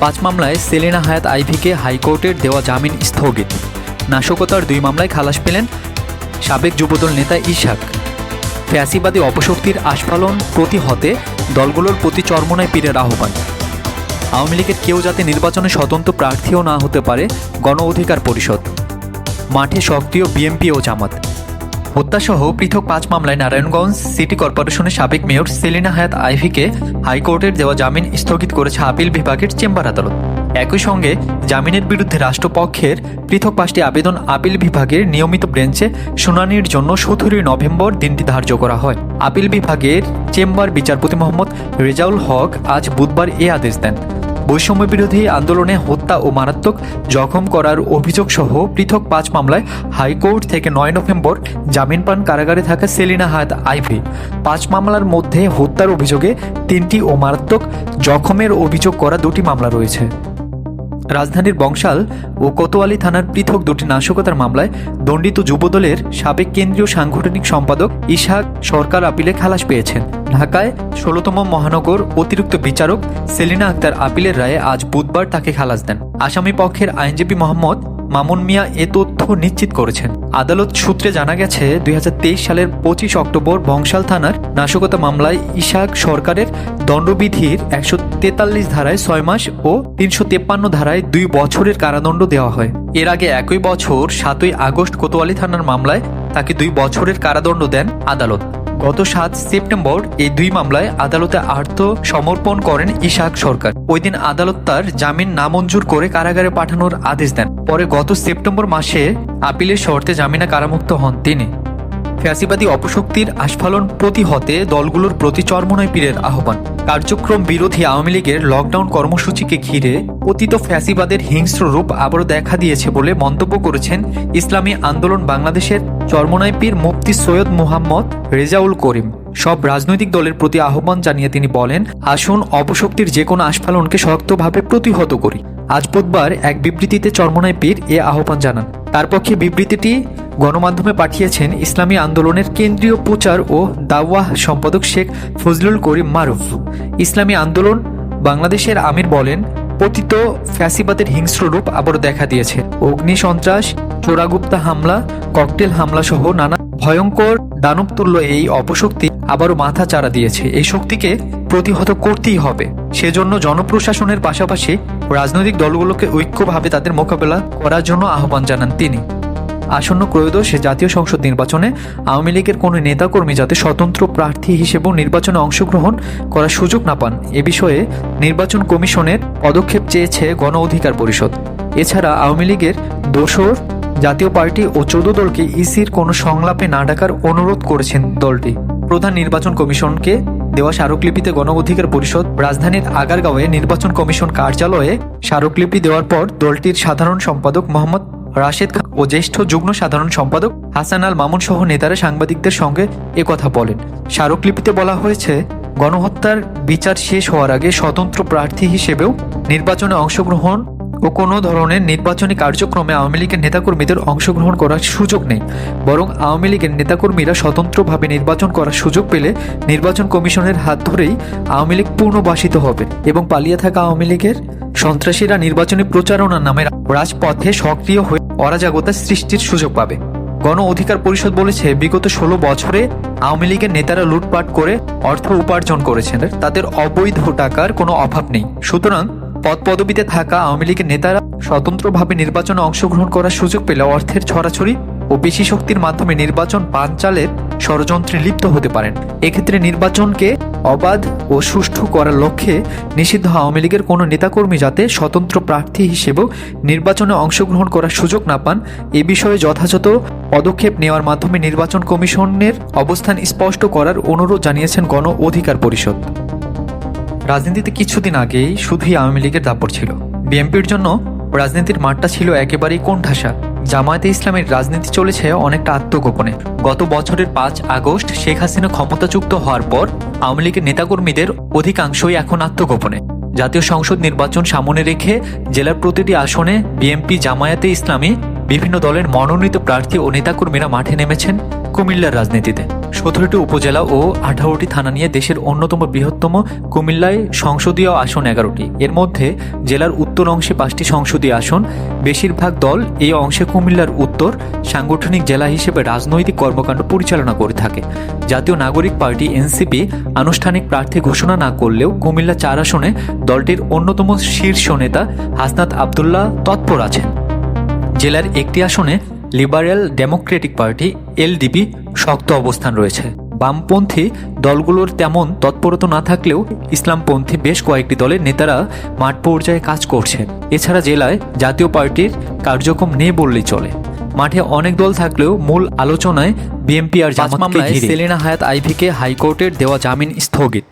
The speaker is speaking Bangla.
পাঁচ মামলায় সেলিনা হায়াত আইভিকে হাইকোর্টের দেওয়া জামিন স্থগিত। নাশকতার দুই মামলায় খালাস পেলেন সাবেক যুবদল নেতা ইশাক। ফ্যাসিবাদী অপশক্তির আস্ফালন প্রতিহতে দলগুলোর প্রতি চরমনায় পীরের আহ্বান। আওয়ামী লীগের কেউ যাতে নির্বাচনে স্বতন্ত্র প্রার্থীও না হতে পারে, গণ অধিকার পরিষদ। মাঠে সক্রিয় বিএমপি ও জামাত। হত্যাসহ পৃথক পাঁচ মামলায় নারায়ণগঞ্জ সিটি কর্পোরেশনের সাবেক মেয়র সেলিনা হায়াত আইভিকে হাইকোর্টের দেওয়া জামিন স্থগিত করেছে আপিল বিভাগের চেম্বার আদালত। একই সঙ্গে জামিনের বিরুদ্ধে রাষ্ট্রপক্ষের পৃথক পাঁচটি আবেদন আপিল বিভাগের নিয়মিত বেঞ্চে শুনানির জন্য সতেরোই নভেম্বর দিনটি ধার্য করা হয়। আপিল বিভাগের চেম্বার বিচারপতি মোহাম্মদ রেজাউল হক আজ বুধবার এ আদেশ দেন। বৈষম্য বিরোধী আন্দোলনে হত্যা ও মারাত্মক জখম করার অভিযোগ সহ পৃথক পাঁচ মামলায় হাইকোর্ট থেকে নয় নভেম্বর জামিন পান কারাগারে থাকা সেলিনা হায়াত আইভি। পাঁচ মামলার মধ্যে হত্যার অভিযোগে তিনটি ও মারাত্মক জখমের অভিযোগ করা দুটি মামলা রয়েছে। রাজধানীর বংশাল ও কোতোয়ালি থানার পৃথক দুটি নাশকতার মামলায় দণ্ডিত যুবদলের সাবেক কেন্দ্রীয় সাংগঠনিক সম্পাদক ইশাক সরকার আপিলে খালাস পেয়েছেন। ঢাকায় ষোলতম মহানগর অতিরিক্ত বিচারক সেলিনা আক্তার আপিলের রায়ে আজ বুধবার তাকে খালাস দেন। আসামি পক্ষের আইনজীবী মোহাম্মদ মামুন মিয়া এ তথ্য নিশ্চিত করেছেন। আদালত সূত্রে জানা গেছে, দুই হাজার তেইশ সালের পঁচিশ অক্টোবর বংশাল থানার নাশকতা মামলায় ইশাক সরকারের দণ্ডবিধির একশো তেতাল্লিশ ধারায় ছয় মাস ও তিনশো তেপ্পান্ন ধারায় দুই বছরের কারাদণ্ড দেওয়া হয়। এর আগে একই বছর সাতই আগস্ট কোতোয়ালি থানার মামলায় তাকে দুই বছরের কারাদণ্ড দেন আদালত। গত সাত সেপ্টেম্বর এই দুই মামলায় আদালতে আর্থ সমর্পণ করেন ইশাক সরকার। ওই দিন আদালত তার জামিন নামঞ্জুর করে কারাগারে পাঠানোর আদেশ দেন। পরে গত সেপ্টেম্বর মাসে আপিলের শর্তে জামিনে কারামুক্ত হন তিনি। ফ্যাসিবাদী অপশক্তির আস্ফালন প্রতিহতে দলগুলোর প্রতি চরমনয় পীরের আহ্বান। কার্যক্রম বিরোধী আওয়ামী লীগের লকডাউন কর্মসূচিকে ঘিরে অতীত ফ্যাসিবাদের হিংস্র রূপ আবারও দেখা দিয়েছে বলে মন্তব্য করেছেন ইসলামী আন্দোলন বাংলাদেশের চরমনায় পীর মুফতি সৈয়দ মুহাম্মদ রেজাউল করিম। সব রাজনৈতিক দলের প্রতি আহ্বান জানিয়ে তিনি বলেন, আসুন অপশক্তির যে কোনো আস্ফালনকে শক্তভাবে প্রতিহত করি। আজ বুধবার এক বিবৃতিতে চরমনায় পীর এ আহ্বান জানান। তার পক্ষে বিবৃতিটি গণমাধ্যমে পাঠিয়েছেন ইসলামী আন্দোলনের কেন্দ্রীয় প্রচার ও দাওয়াহ সম্পাদক শেখ ফজলুল করিম মারুফ। ইসলামী আন্দোলন বাংলাদেশের আমির বলেন, পতিত ফ্যাসিবাদের হিংস্র রূপ আবারও দেখা দিয়েছে। অগ্নি সন্ত্রাস চোরাগুপ্তা হামলা, ককটেল হামলা সহ নানা ভয়ঙ্কর দানবতুল্য এই অপশক্তি আবারও মাথা চারা দিয়েছে। এই শক্তিকে প্রতিহত করতেই হবে। সেজন্য জনপ্রশাসনের পাশাপাশি রাজনৈতিক দলগুলোকে ঐক্যভাবে তাদের মোকাবেলা করার জন্য আহ্বান জানান তিনি। আসন্ন ত্রয়োদশ জাতীয় সংসদ নির্বাচনে আওয়ামী লীগের কোনো নেতাকর্মী যাতে স্বতন্ত্র প্রার্থী হিসেবেও নির্বাচনে অংশগ্রহণ করার সুযোগ না পান, এ বিষয়ে নির্বাচন কমিশনের পদক্ষেপ চেয়েছে গণ অধিকার পরিষদ। এছাড়া আওয়ামী লীগের দোসর জাতীয় পার্টি ও চৌদ্দ দলকে ইসির কোনো সংলাপে না ডাকার অনুরোধ করেছেন দলটি। প্রধান নির্বাচন কমিশনকে দেওয়া স্মারকলিপিতে গণ অধিকার পরিষদ রাজধানীর আগারগাঁওয়ে নির্বাচন কমিশন কার্যালয়ে স্মারকলিপি দেওয়ার পর দলটির সাধারণ সম্পাদক মোহাম্মদ রাশেদ খান ও জ্যেষ্ঠ যুগ্ম সাধারণ সম্পাদক হাসান আল মামুন সহ নেতারা সাংবাদিকদের সঙ্গে একথা বলেন। স্মারকলিপিতে বলা হয়েছে, গণহত্যার বিচার শেষ হওয়ার আগে স্বতন্ত্র প্রার্থী হিসেবেও নির্বাচনে অংশগ্রহণ ও কোনো ধরনের নির্বাচনী কার্যক্রমে আওয়ামী লীগের নেতাকর্মীদের অংশগ্রহণ করার সুযোগ নেই। বরং আওয়ামী লীগের নেতাকর্মীরা স্বতন্ত্রভাবে নির্বাচন করার সুযোগ পেলে নির্বাচন কমিশনের হাত ধরেই আওয়ামী লীগ পুনর্বাসিত হবে এবং পালিয়ে থাকা আওয়ামী লীগের সন্ত্রাসীরা নির্বাচনী প্রচারণার নামে রাজপথে সক্রিয় হয়ে অরাজকতা সৃষ্টির সুযোগ পাবে। গণ অধিকার পরিষদ বলেছে, বিগত ষোলো বছরে আওয়ামী লীগের নেতারা লুটপাট করে অর্থ উপার্জন করেছেন। তাদের অবৈধ টাকার কোনো অভাব নেই। সুতরাং পদ পদবিতে থাকা আওয়ামী লীগের নেতারা স্বতন্ত্রভাবে নির্বাচনে অংশগ্রহণ করার সুযোগ পেলে অর্থের ছড়াছড়ি ও বেশি শক্তির মাধ্যমে নির্বাচন পাঞ্চালের ষড়যন্ত্রে লিপ্ত হতে পারেন। এক্ষেত্রে নির্বাচনকে অবাধ ও সুষ্ঠু করার লক্ষ্যে নিষিদ্ধ আওয়ামী লীগের কোনো নেতাকর্মী যাতে স্বতন্ত্র প্রার্থী হিসেবেও নির্বাচনে অংশগ্রহণ করার সুযোগ না পান, এ বিষয়ে যথাযথ পদক্ষেপ নেওয়ার মাধ্যমে নির্বাচন কমিশনের অবস্থান স্পষ্ট করার অনুরোধ জানিয়েছেন গণ অধিকার পরিষদ। রাজনীতিতে কিছুদিন আগেই শুধুই আওয়ামী লীগের দাপট ছিল। বিএনপির জন্য রাজনীতির মাঠটা ছিল একেবারেই কোণঠাসা। জামায়াতে ইসলামের রাজনীতি চলেছে অনেকটা আত্মগোপনে। গত বছরের পাঁচ আগস্ট শেখ হাসিনা ক্ষমতাযুক্ত হওয়ার পর আওয়ামী লীগের নেতাকর্মীদের অধিকাংশই এখন আত্মগোপনে। জাতীয় সংসদ নির্বাচন সামনে রেখে জেলার প্রতিটি আসনে বিএনপি, জামায়াতে ইসলামী, বিভিন্ন দলের মনোনীত প্রার্থী ও নেতাকর্মীরা মাঠে নেমেছেন। কুমিল্লার রাজনীতিতে। সতেরোটি উপজেলা ও আঠারোটি থানা নিয়ে দেশের অন্যতম বৃহত্তম কুমিল্লায় সংসদীয় আসন এগারোটি। এর মধ্যে জেলার উত্তর অংশে পাঁচটি সংসদীয় আসন। বেশিরভাগ দল এই অংশে কুমিল্লার উত্তর, সাংগঠনিক জেলা হিসেবে রাজনৈতিক কর্মকাণ্ড পরিচালনা করে থাকে। জাতীয় নাগরিক পার্টি এনসিপি আনুষ্ঠানিক প্রার্থী ঘোষণা না করলেও কুমিল্লা চার আসনে দলটির অন্যতম শীর্ষ নেতা হাসনাত আবদুল্লাহ তৎপর আছেন। জেলার একটি আসনে লিবারেল ডেমোক্রেটিক পার্টি এলডিপি শক্ত অবস্থান রয়েছে। বামপন্থী দলগুলোর তেমন তৎপরতা না থাকলেও ইসলামপন্থী বেশ কয়েকটি দলের নেতারা মাঠ পর্যায়ে কাজ করছেন। এছাড়া জেলায় জাতীয় পার্টির কার্যক্রম নেই বললেই চলে। মাঠে অনেক দল থাকলেও মূল আলোচনায় বিএনপি আর সেলিনা হায়াত আইভিকে হাইকোর্টের দেওয়া জামিন স্থগিত।